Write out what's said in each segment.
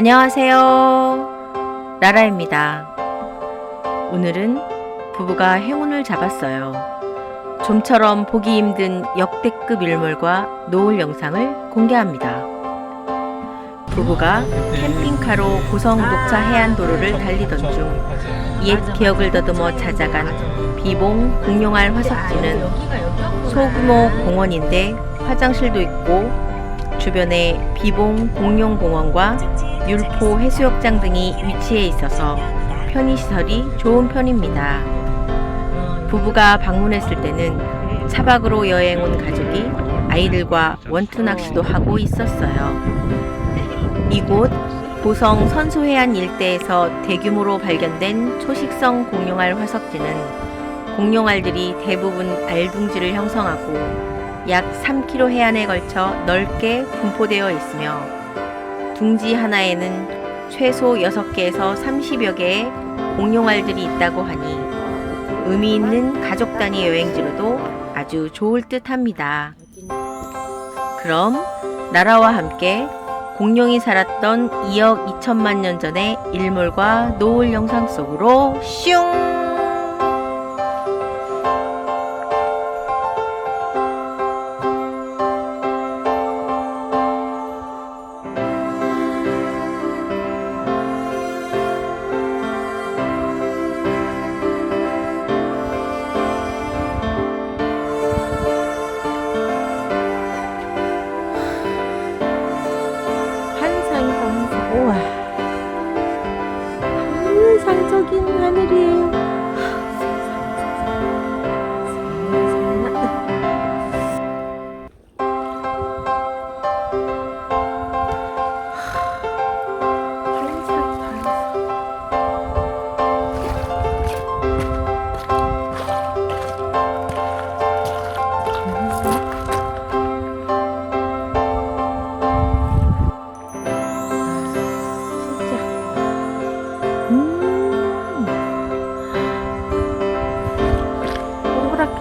안녕하세요. 라라입니다. 오늘은 부부가 행운을 잡았어요. 좀처럼 보기 힘든 역대급 일몰과 노을 영상을 공개합니다. 부부가 캠핑카로 고성 녹차 해안도로를 달리던 중 옛 기억을 더듬어 찾아간 비봉 공룡알 화석지는 소규모 공원인데 화장실도 있고 주변에 비봉 공룡공원과 율포 해수욕장 등이 위치해 있어서 편의시설이 좋은 편입니다. 부부가 방문했을 때는 차박으로 여행 온 가족이 아이들과 원투 낚시도 하고 있었어요. 이곳 고성 선수해안 일대에서 대규모로 발견된 초식성 공룡알 화석지는 공룡알들이 대부분 알둥지를 형성하고 약 3km 해안에 걸쳐 넓게 분포되어 있으며 둥지 하나에는 최소 6개에서 30여 개의 공룡알들이 있다고 하니 의미 있는 가족 단위 여행지로도 아주 좋을 듯 합니다. 그럼 나라와 함께 공룡이 살았던 2억 2천만 년 전의 일몰과 노을 영상 속으로 슝! king, ano rin.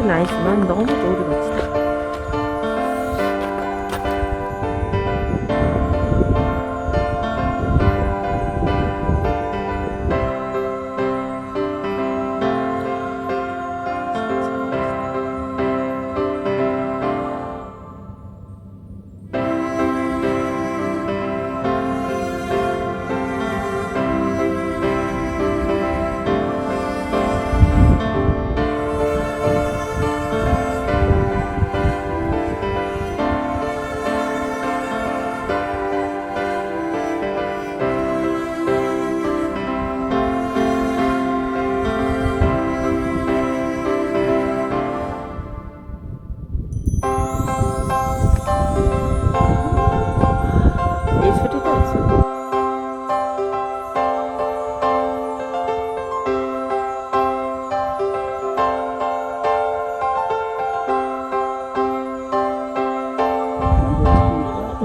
동그랗게 나있으면 너무 노을이 멋지다.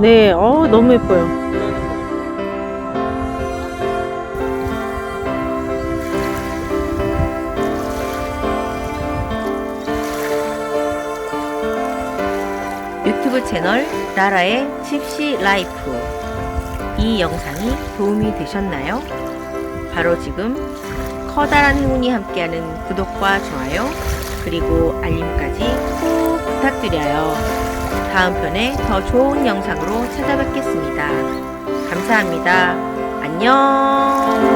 네, 어 너무 예뻐요. 유튜브 채널 라라의 집시 라이프 이 영상이 도움이 되셨나요? 바로 지금 커다란 행운이 함께하는 구독과 좋아요 그리고 알림까지 꼭 부탁드려요. 다음 편에 더 좋은 영상으로 찾아뵙겠습니다. 감사합니다. 안녕.